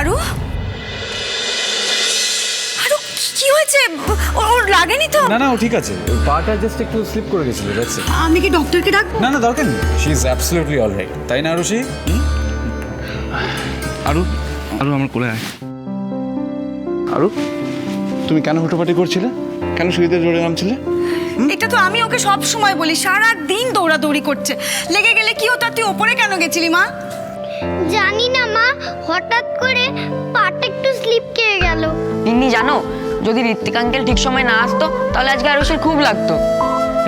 আরু? আরু কি- কি হয়েছে? ওর লাগেনি তো? না না ও ঠিক আছে। পাটা জাস্ট একটু স্লিপ করে গেছিল দ্যাটস ইট আমি কি ডক্টরকে ডাকবো? না না দরকার নেই। শি ইজ অ্যাবসলিউটলি অলরাইট তাই না আরুষি আরু আরু আমার কোলে আয়। আরু তুমি কেন হুটোপাটি করছিলে? কেন সুইতে জোরে নামছিলে? এটা তো আমি ওকে সব সময় বলি সারা দিন দৌড়াদৌড়ি করছে। লেগে গেলে কি হতো তুই ওপরে কেন গেছিলি মা? জানি না মা। হঠাৎ করে পাটা একটু স্লিপ খেয়ে গেল। গিন্নি জানো যদি ঋত্বিক আঙ্কেল ঠিক সময় না আসতো তাহলে আজকে আরুষের খুব লাগতো।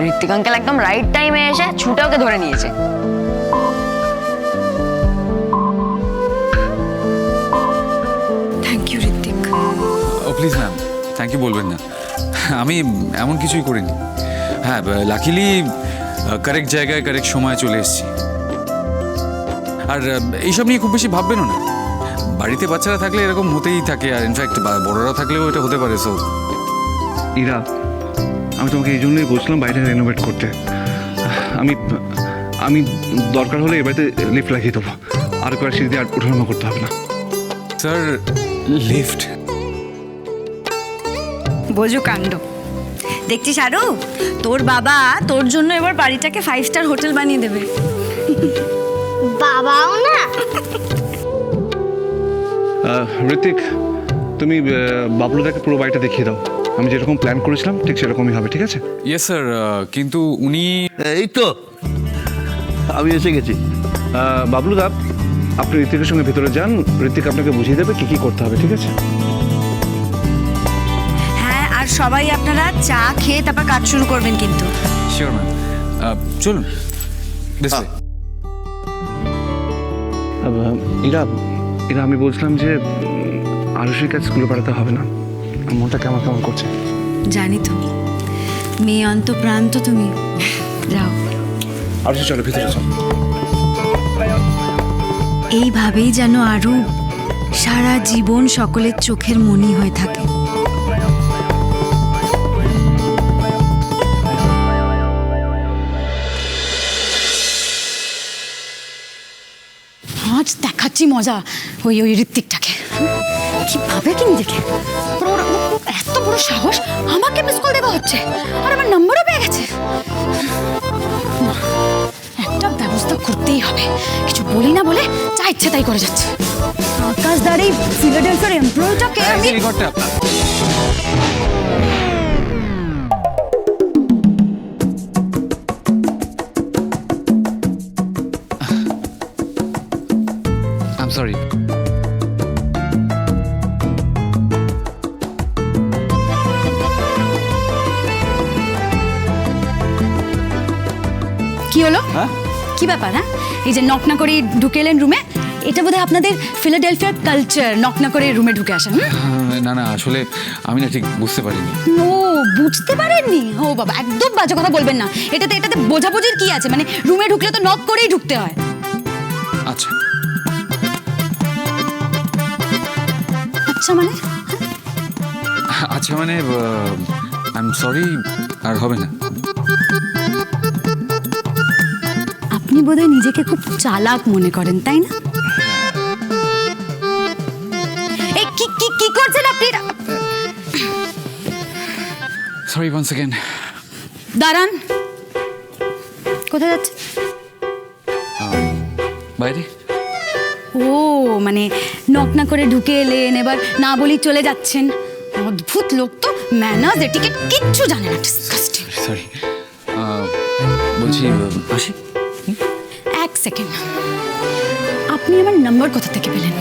ঋত্বিক আঙ্কেল একদম রাইট টাইমে এসে ছুটে ওকে ধরে নিয়েছে। Thank you Ritwik. O please ma'am thank you বলবেন না। আমি এমন কিছুই করিনি। হ্যাঁ লাকিলি কারেক্ট জায়গায় কারেক্ট সময় চলে এসেছি। আর এইসব নিয়ে খুব বেশি ভাববেনও না। বাড়িতে বাচ্চারা থাকলে এরকম হতেই থাকে আর ইনফ্যাক্ট বড়রা থাকলেও এটা হতে পারে সো ইরা আমি তোমাকে এই জন্যই বলছিলাম বাইরে রেনোভেট করতে। আমি আমি দরকার হলে এ বাড়িতে লিফট লাগিয়ে দেবো। আর কয়েক সিঁড়ি দিয়ে আর ওঠানামা করতে হবে না। স্যার লিফট বোঝো কাণ্ড। দেখছিস আরু? তোর বাবা তোর জন্য এবার বাড়িটাকে ফাইভ স্টার হোটেল বানিয়ে দেবে। বাবাও না? আহ, ঋত্বিক তুমি বাবলুদাকে পুরো বাড়িটা দেখিয়ে দাও। আমি যেরকম প্ল্যান করেছিলাম ঠিক সেরকমই হবে ঠিক আছে? ইয়েস স্যার কিন্তু উনি এই তো। আমি এসে গেছি। বাবলুদা আপনি ঋত্বিকের সঙ্গে ভিতরে যান। ঋত্বিক আপনাকে বুঝিয়ে দেবে কি কি করতে হবে ঠিক আছে? হ্যাঁ আর সবাই আপনারা চা খেয়ে তারপর কাজ শুরু করবেন কিন্তু। শিওর ম্যাম চলুন। দিস ইরা ইরা আমি বলছিলাম যে আরুষের কাছে স্কুলে পাঠাতে হবে না। মনটা কেমন কেমন করছে? জানি তো। মেয়ে অন্ত প্রান্ত তুমি। যাও। আরুষি চলো ভিতরে চলো। এইভাবেই যেন আরও সারা জীবন সকলের চোখের মনি হয়ে থাকে। দেখাচ্ছি মজা ওই ওই ঋত্বিকটাকে। কি ভাবে কি নিজেকে? এত বড় সাহস আমাকে মিস কল দেওয়া হচ্ছে। আর আমার নম্বরও পেয়ে গেছে। একটা ব্যবস্থা করতেই হবে। কিছু বলি না বলে যা ইচ্ছে তাই করে যাচ্ছে। আকাশ দাঁড়িয়ে ফিলাডেলফিয়ার এমপ্লয়িটাকে আমি sorry. কি হলো? হ্যাঁ? কি ব্যাপার হ্যাঁ? এই যে নক না করে ঢুকে এলেন রুমে এটা বোধহয় আপনাদের ফিলাডেলফিয়ার কালচার নক না করে রুমে ঢুকে আসেন হুম? না না আসলে আমি না ঠিক বুঝতে পারিনি। ও বুঝতে পারেননি? ও বাবা একদম বাজে কথা বলবেন না। এটাতে এটাতে বোঝাবুঝির কি আছে? মানে রুমে ঢুকলে তো নক করেই ঢুকতে হয়। আচ্ছা মানে? আচ্ছা মানে আই এম সরি আর হবে না। আপনি বোধহয় নিজেকে খুব চালাক মনে করেন তাই না? এই কি কি কি করছেন আপনি? সরি ওয়ান্স সেকেন্ড দাঁড়ান। কোথায় যাচ্ছে মানে নক না করে ঢুকে এলেন এবার না বলি চলে যাচ্ছেন। অদ্ভুত লোক তো ম্যানার্স এটিকেট কিচ্ছু জানে না। সরি বলছি আসি? এক সেকেন্ড আপনি আমার নাম্বার কোথা থেকে পেলেন?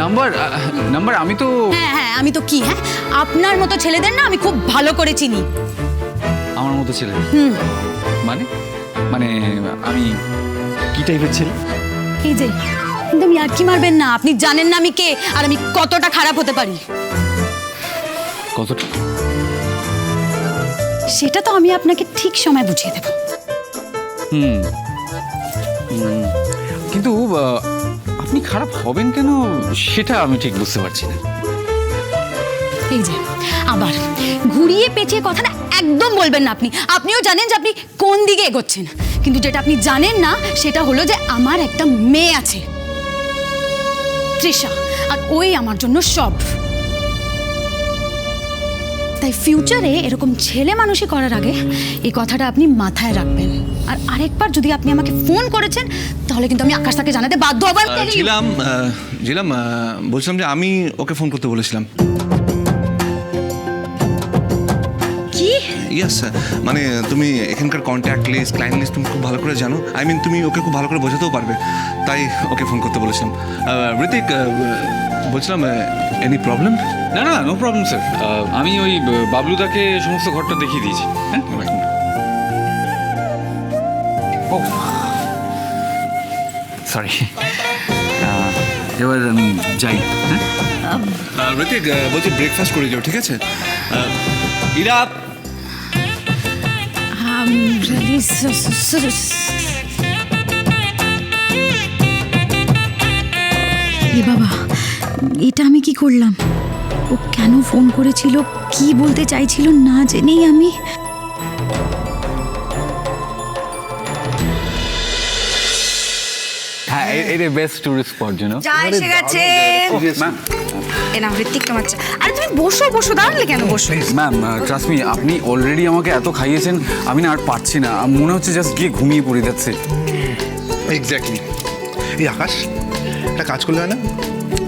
নাম্বার নাম্বার আমি তো হ্যাঁ হ্যাঁ আমি তো কি হ্যাঁ? আপনার মতো ছেলেদের না আমি খুব ভালো করে চিনি। আমার মতো ছেলে? হুম। মানে? মানে আমি কি টাইপের ছেলে? এই যে একদম ইয়ার্কি মারবেন না? আপনি জানেন না আমি কে আর আমি কতটা খারাপ হতে পারি। কতটা? সেটা তো আমি আপনাকে ঠিক সময় বুঝিয়ে দেব। হুম। কিন্তু আপনি খারাপ হবেন কেন? সেটা আমি ঠিক বুঝতে পারছি না। এই যে আবার ঘুরিয়ে পেঁচিয়ে কথাটা একদম বলবেন না আপনি। আপনিও জানেন যে আপনি কোন দিকে এগোচ্ছেন। কিন্তু যেটা আপনি জানেন না সেটা হলো যে আমার একটা মেয়ে আছে। তৃষা, আর ওই আমার জন্য সব। তাই ফিউচারে এরকম ছেলে মানুষই করার আগে এই কথাটা আপনি মাথায় রাখবেন। আর আরেকবার যদি আপনি আমাকে ফোন করেছেন, তাহলে কিন্তু আমি আকাশ তাকে জানাতে বাধ্য হব। ছিলাম বলছিলাম যে আমি ওকে ফোন করতে বলেছিলাম। ইয়েস মানে তুমি এখানকার কন্ট্যাক্ট লিস্ট ক্লায়েন্ট লিস্ট তুমি খুব ভালো করে জানো। আই মিন তুমি ওকে খুব ভালো করে বোঝাতেও পারবে। তাই ওকে ফোন করতে বলেছিলাম। ঋতিক বলছিলাম এনি প্রবলেম না না নো প্রবলেম স্যার আমি ওই বাবলুদাকে সমস্ত ঘরটা দেখিয়ে দিয়েছি। হ্যাঁ? ও সরি এবার আমি যাই। হ্যাঁ? ঋতিক বলছি ব্রেকফাস্ট করে যাও ঠিক আছে? ইরা এ বাবা এটা আমি কি করলাম? ও কেন ফোন করেছিল? কি বলতে চাইছিল না জেনেই আমি। হ্যাঁ এটা বেস্ট টুরিস্ট স্পট জন্য চা এসে গেছে। ম্যাম এ না হৃত্বিক তোমার চা আরে তুমি বসো বসো দাঁড়ালে কেন বসো? ম্যাম ট্রাস্ট মি আপনি অলরেডি আমাকে এত খাইয়েছেন আমি না আর পারছি না। মনে হচ্ছে জাস্ট গিয়ে ঘুমিয়ে পড়ে যাচ্ছে। এক্স্যাক্টলি এই আকাশ একটা কাজ করলে হয় না?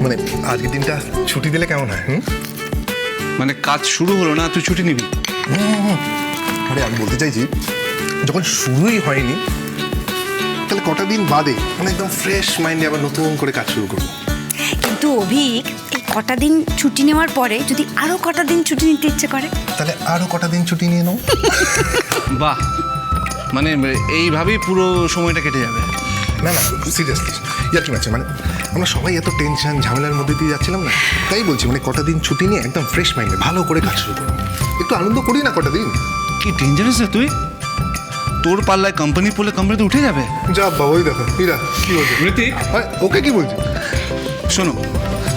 মানে আজকের দিনটা ছুটি দিলে কেমন হয় হুম? মানে কাজ শুরু হলো না তুই ছুটি নিবি? আরে আমি বলতে চাইছি যখন শুরুই হয়নি তাহলে কটা দিন বাদে মানে একদম ফ্রেশ মাইন্ডে আবার নতুন করে কাজ শুরু করব। কিন্তু অভিক কটা দিন ছুটি নেওয়ার পরে যদি আরও কটা দিন ছুটি নিতে ইচ্ছে করে? তাহলে আরও কটা দিন ছুটি নিয়ে নাও। বাহ। মানে এইভাবেই পুরো সময়টা কেটে যাবে। না না সিরিয়াসলি ইয়ার কি আছে মানে আমরা সবাই এত টেনশন ঝামেলার মধ্যে দিয়ে যাচ্ছিলাম না। তাই বলছি মানে কটা দিন ছুটি নিয়ে একদম ফ্রেশ মাইন্ডে ভালো করে কাজ শুরু করব একটু আনন্দ করি না কটা দিন? কি ডেঞ্জারাস রে তুই? তোর পাল্লায় কোম্পানি পড়লে কোম্পানি তো উঠে যাবে। যা বাবা ওই দেখো ইরা কি বলছে? আরে, ওকে কি বলছে? শোনো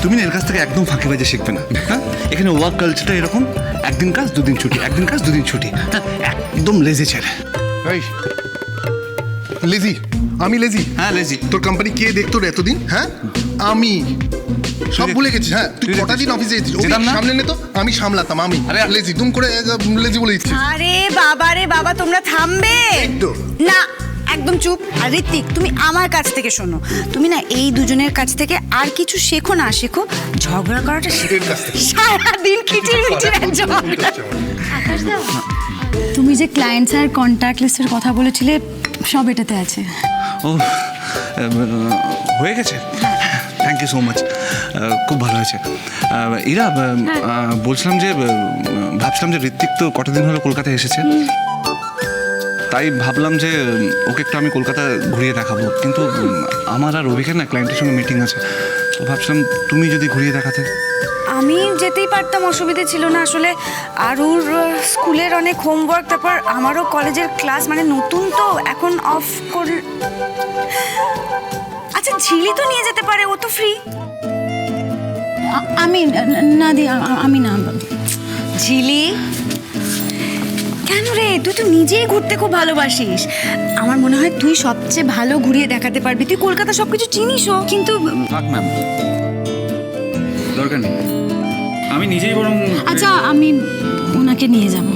তুমি না এর কাছ থেকে একদম ফাঁকে বাজে শিখবে না। হ্যাঁ এখানে ওয়ার্ক কালচারটা এরকম একদিন কাজ দুদিন ছুটি একদিন কাজ দুদিন ছুটি। হ্যাঁ একদম লেজি ছেলে। এই লেজি আমি লেজি হ্যাঁ লেজি তোর কোম্পানি কে দেখতো রে এতদিন? হ্যাঁ? আমি। সব ভুলে গেছিস হ্যাঁ তুই কটা দিন অফিসে যেতিস যেতাম না? সামনে নে তো আমি সামলাতাম আমি। আরে, লেজি তুম করে লেজি বলে দিচ্ছিস। আরে বাবা রে বাবা তোমরা থামবে? একটু। না একদম চুপ। আর ঋত্বিক তুমি আমার কাছ থেকে শোনো। তুমি না এই দুজনের কাছ থেকে আর কিছু শেখো না শেখো ঝগড়া করাটা শেখো। সারাদিন খিচির মিচির তুমি যে ক্লায়েন্টস আর কন্ট্যাক্ট লিস্টের কথা বলেছিলে সব এটাতে আছে। ও হয়ে গেছে? থ্যাংক ইউ সো মাচ খুব ভালো হয়েছে। ইরা আহ, বলছিলাম যে ভাবছিলাম যে ঋত্বিক তো কটা দিন হলো কলকাতায় এসেছে। তাই ভাবলাম যে ওকে একটু আমি কলকাতা ঘুরিয়ে দেখাবো। কিন্তু আমার আর অভিষেক না ক্লায়েন্টের সঙ্গে মিটিং আছে। তো ভাবছিলাম তুমি যদি ঘুরিয়ে দেখাতে। আমি যেতেই পারতাম অসুবিধে ছিল না। আসলে আরুর আহ, স্কুলের অনেক হোমওয়ার্ক তারপর আমারও কলেজের ক্লাস মানে নতুন তো এখন অফ কর আচ্ছা ঝিলি তো নিয়ে যেতে পারে ও তো ফ্রি আমি না- দি আমি না। ঝিলি? কেন রে? তুই তো নিজেই ঘুরতে খুব ভালোবাসিস। আমার মনে হয় তুই সবচেয়ে ভালো ঘুরিয়ে দেখাতে পারবি। তুই কলকাতা সবকিছু চিনিসও কিন্তু থাক ম্যাম দরকার নেই। আমি নিজেই বরং আচ্ছা আমি ওনাকে নিয়ে যাব।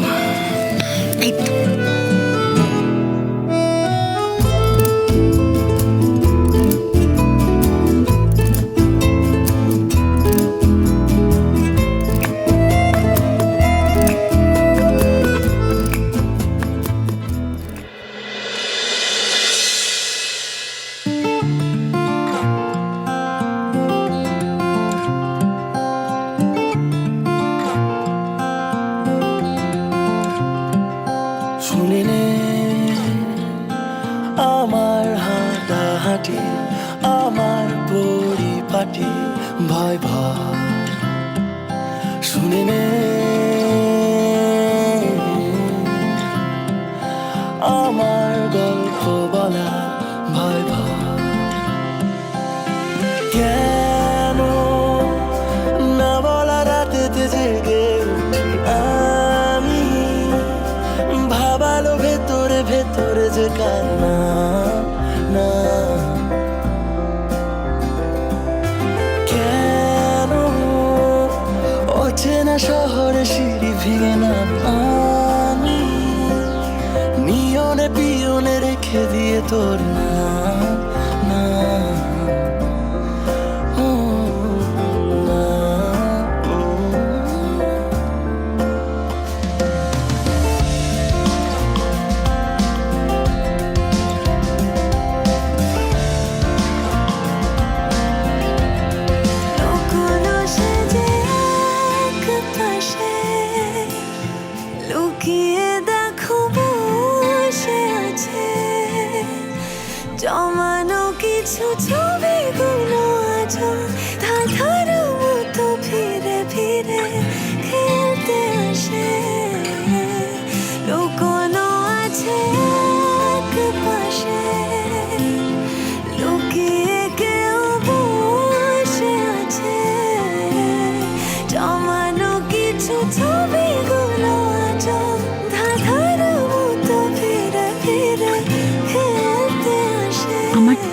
না শহরে সিঁড়ি ভিড়ে নাম আমি নিয়নে পিয়নে রেখে দিয়ে তোর না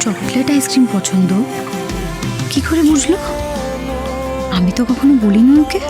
চকলেট আইসক্রিম পছন্দ? কি করে বুঝলো? আমি তো কখনো বলিনি ওকে।